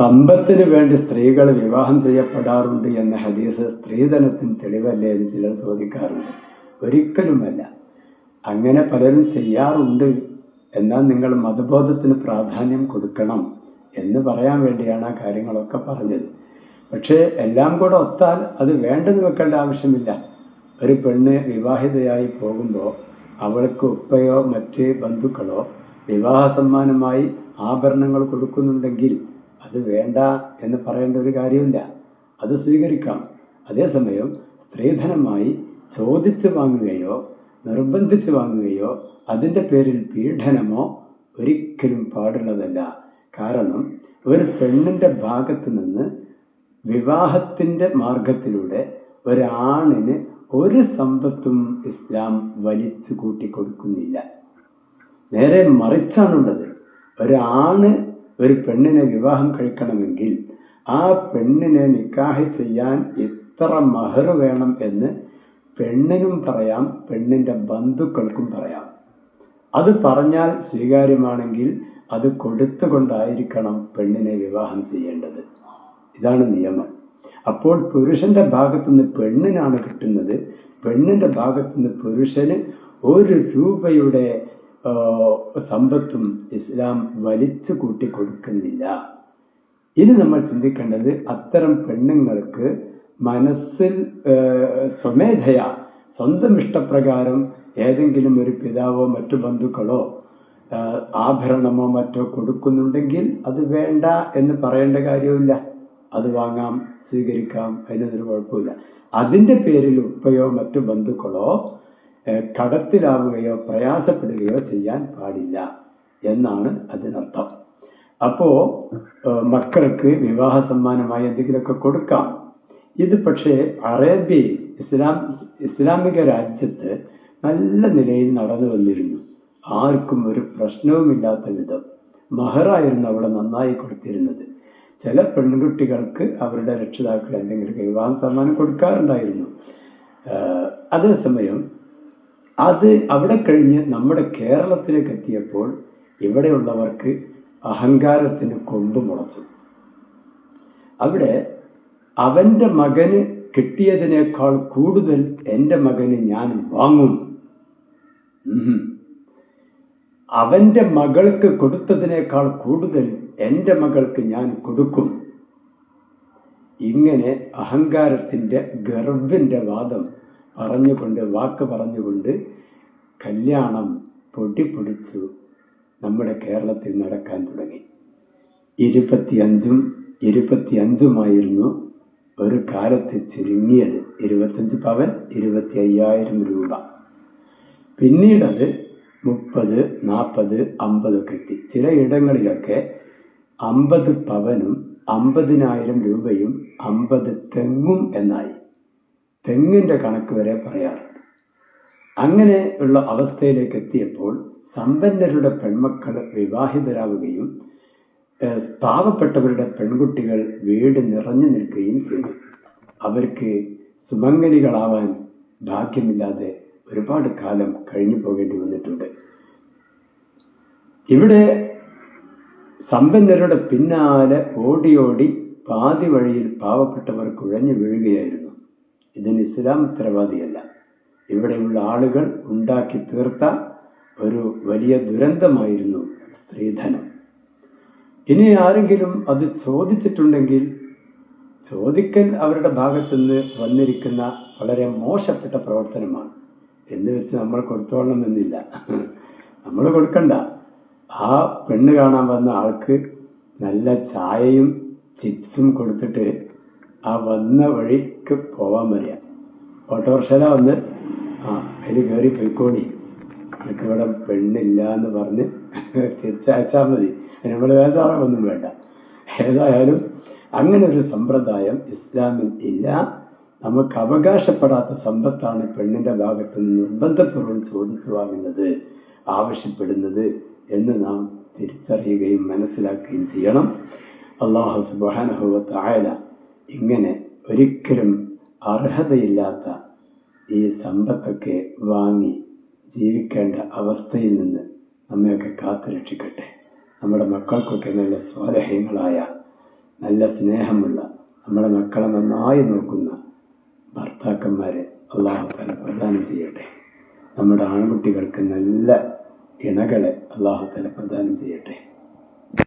സമ്പത്തിന് വേണ്ടി സ്ത്രീകൾ വിവാഹം ചെയ്യപ്പെടാറുണ്ട് എന്ന ഹദീസ് സ്ത്രീധനത്തിന് തെളിവല്ലേ എന്ന് ചിലർ ചോദിക്കാറുണ്ട്. ഒരിക്കലുമല്ല. അങ്ങനെ പലരും ചെയ്യാറുണ്ട്. എന്നാൽ നിങ്ങൾ മതബോധത്തിന് പ്രാധാന്യം കൊടുക്കണം എന്ന് പറയാൻ വേണ്ടിയാണ് ആ കാര്യങ്ങളൊക്കെ പറഞ്ഞത്. പക്ഷേ എല്ലാം കൂടെ ഒത്താൽ അത് വേണ്ടെന്ന് വെക്കേണ്ട ആവശ്യമില്ല. ഒരു പെണ്ണ് വിവാഹിതയായി പോകുമ്പോൾ അവൾക്ക് ഉപ്പയോ മറ്റ് ബന്ധുക്കളോ വിവാഹ സമ്മാനമായി ആഭരണങ്ങൾ കൊടുക്കുന്നുണ്ടെങ്കിൽ അത് വേണ്ട എന്ന് പറയേണ്ട ഒരു കാര്യമില്ല. അത് സ്വീകരിക്കാം. അതേസമയം സ്ത്രീധനമായി ചോദിച്ച് വാങ്ങുകയോ നിർബന്ധിച്ച് വാങ്ങുകയോ അതിന്റെ പേരിൽ പീഡനമോ ഒരിക്കലും പാടുള്ളതല്ല. കാരണം ഒരു പെണ്ണിന്റെ ഭാഗത്ത് നിന്ന് വിവാഹത്തിന്റെ മാർഗത്തിലൂടെ ഒരാണിന് ഒരു സമ്പത്തും ഇസ്ലാം വലിച്ചു കൂട്ടി കൊടുക്കുന്നില്ല നേരെ മറിച്ചാണുള്ളത്. ഒരാണ് ഒരു പെണ്ണിനെ വിവാഹം കഴിക്കണമെങ്കിൽ ആ പെണ്ണിനെ നിക്കാഹ് ചെയ്യാൻ എത്ര മഹർ വേണം എന്ന് പെണ്ണിനും പറയാം പെണ്ണിന്റെ ബന്ധുക്കൾക്കും പറയാം. അത് പറഞ്ഞാൽ സ്വീകാര്യമാണെങ്കിൽ അത് കൊടുത്തുകൊണ്ടായിരിക്കണം പെണ്ണിനെ വിവാഹം ചെയ്യേണ്ടത്. ഇതാണ് നിയമം. അപ്പോൾ പുരുഷന്റെ ഭാഗത്തുനിന്ന് പെണ്ണിനാണ് കിട്ടുന്നത്. പെണ്ണിന്റെ ഭാഗത്തുനിന്ന് പുരുഷന് ഒരു രൂപയുടെ സമ്പത്തും ഇസ്ലാം വലിച്ചു കൂട്ടി കൊടുക്കുന്നില്ല. ഇനി നമ്മൾ ചിന്തിക്കേണ്ടത് അത്തരം പെണ്ണുങ്ങൾക്ക് മനസ്സിൽ സ്വമേധയ സ്വന്തം ഇഷ്ടപ്രകാരം ഏതെങ്കിലും ഒരു പിതാവോ മറ്റു ബന്ധുക്കളോ ആഭരണമോ മറ്റോ കൊടുക്കുന്നുണ്ടെങ്കിൽ അത് വേണ്ട എന്ന് പറയേണ്ട കാര്യമില്ല അത് വാങ്ങാം സ്വീകരിക്കാം അതിനൊരു കുഴപ്പമില്ല അതിന്റെ പേരിൽ ഉപ്പയോ മറ്റു ബന്ധുക്കളോ കടത്തിലാവുകയോ പ്രയാസപ്പെടുകയോ ചെയ്യാൻ പാടില്ല എന്നാണ് അതിനർത്ഥം. അപ്പോൾ മക്കൾക്ക് വിവാഹ സമ്മാനമായി എന്തെങ്കിലുമൊക്കെ കൊടുക്കാം. ഇത് പക്ഷേ അറേബ്യയിൽ ഇസ്ലാം ഇസ്ലാമിക രാജ്യത്ത് നല്ല നിലയിൽ നടന്നു വന്നിരുന്നു. ആർക്കും ഒരു പ്രശ്നവുമില്ലാത്ത വിധം മഹറായിരുന്നു അവിടെ നന്നായി കൊടുത്തിരുന്നത്. ചില പെൺകുട്ടികൾക്ക് അവരുടെ രക്ഷിതാക്കൾ എന്തെങ്കിലും വിവാഹ സമ്മാനം കൊടുക്കാറുണ്ടായിരുന്നു. അതേസമയം അത് അവിടെ കഴിഞ്ഞ് നമ്മുടെ കേരളത്തിലേക്ക് എത്തിയപ്പോൾ ഇവിടെയുള്ളവർക്ക് അഹങ്കാരത്തിന് കൊമ്പ് മുളച്ചു. അവിടെ അവന്റെ മകന് കിട്ടിയതിനേക്കാൾ കൂടുതൽ എന്റെ മകന് ഞാൻ വാങ്ങും. അവന്റെ മകൾക്ക് കൊടുത്തതിനേക്കാൾ കൂടുതൽ എന്റെ മകൾക്ക് ഞാൻ കൊടുക്കും. ഇങ്ങനെ അഹങ്കാരത്തിന്റെ ഗർവിന്റെ വാദം പറഞ്ഞുകൊണ്ട് വാക്ക് പറഞ്ഞുകൊണ്ട് കല്യാണം പൊടിപ്പൊടിച്ചു നമ്മുടെ കേരളത്തിൽ നടക്കാൻ തുടങ്ങി. ഇരുപത്തിയഞ്ചും ഇരുപത്തിയഞ്ചുമായിരുന്നു ഒരു കാലത്ത് ചുരുങ്ങിയത്. ഇരുപത്തഞ്ച് പവൻ ഇരുപത്തി അയ്യായിരം രൂപ പിന്നീടത് മുപ്പത് നാൽപ്പത് അമ്പതൊക്കെ എത്തി ചില ഇടങ്ങളിലൊക്കെ അമ്പത് പവനും അമ്പതിനായിരം രൂപയും അമ്പത് തെങ്ങും എന്നായി. തെങ്ങിന്റെ കണക്ക് വരെ പറയാറുണ്ട്. അങ്ങനെ ഉള്ള അവസ്ഥയിലേക്ക് എത്തിയപ്പോൾ സമ്പന്നരുടെ പെൺമക്കൾ വിവാഹിതരാവുകയും ഏഹ്, പാവപ്പെട്ടവരുടെ പെൺകുട്ടികൾ വീട് നിറഞ്ഞു നിൽക്കുകയും ചെയ്തു. അവർക്ക് സുമംഗലികളാവാൻ ഭാഗ്യമില്ലാതെ ഒരുപാട് കാലം കഴിഞ്ഞു പോകേണ്ടി വന്നിട്ടുണ്ട്. ഇവിടെ സമ്പന്നരുടെ പിന്നാലെ ഓടിയോടി ഓടി പാതി വഴിയിൽ പാവപ്പെട്ടവർ കുഴഞ്ഞു വീഴുകയായിരുന്നു. ഇതിന് ഇസ്ലാം ഉത്തരവാദിയല്ല. ഇവിടെയുള്ള ആളുകൾ ഉണ്ടാക്കി തീർത്ത ഒരു വലിയ ദുരന്തമായിരുന്നു സ്ത്രീധനം. ഇനി ആരെങ്കിലും അത് ചോദിച്ചിട്ടുണ്ടെങ്കിൽ ചോദിക്കൽ അവരുടെ ഭാഗത്തുനിന്ന് വന്നിരിക്കുന്ന വളരെ മോശപ്പെട്ട പ്രവർത്തനമാണ്. എന്ന് വെച്ച് നമ്മൾ കൊടുത്തോളണമെന്നില്ല. നമ്മൾ കൊടുക്കണ്ട. ആ പെണ്ണ് കാണാൻ വന്ന ആൾക്ക് നല്ല ചായയും ചിപ്സും കൊടുത്തിട്ട് ആ വന്ന വഴിക്ക് പോവാൻ വരിക ഓട്ടോറിക്ഷയില വന്ന് ആ അതിൽ കയറി പോയിക്കോടി. എനിക്ക് ഇവിടെ പെണ്ണില്ല എന്ന് പറഞ്ഞ് തിരിച്ചയച്ചാൽ മതി. നമ്മൾ വേദാറൊന്നും വേണ്ട. ഏതായാലും അങ്ങനെ ഒരു സമ്പ്രദായം ഇസ്ലാമിൽ ഇല്ല. നമുക്ക് അവകാശപ്പെടാത്ത സമ്പത്താണ് പെണ്ണിന്റെ ഭാഗത്ത് നിന്ന് നിർബന്ധപൂർവം ചോദിച്ചു വാങ്ങുന്നത് ആവശ്യപ്പെടുന്നത് എന്ന് നാം തിരിച്ചറിയുകയും മനസ്സിലാക്കുകയും ചെയ്യണം. അള്ളാഹു സുബാനഹുവത്ത് ആയല ഇങ്ങനെ ഒരിക്കലും അർഹതയില്ലാത്ത ഈ സമ്പത്തൊക്കെ വാങ്ങി ജീവിക്കേണ്ട അവസ്ഥയിൽ നിന്ന് നമ്മയൊക്കെ കാത്തു രക്ഷിക്കട്ടെ. നമ്മുടെ മക്കൾക്കൊക്കെ നല്ല സ്വാലഹ്യങ്ങളായ നല്ല സ്നേഹമുള്ള നമ്മുടെ മക്കളെ നന്നായി നോക്കുന്ന ഭർത്താക്കന്മാരെ അള്ളാഹു തല പ്രദാനം ചെയ്യട്ടെ. നമ്മുടെ ആൺകുട്ടികൾക്ക് നല്ല ഇണകളെ അള്ളാഹു തല പ്രദാനം ചെയ്യട്ടെ.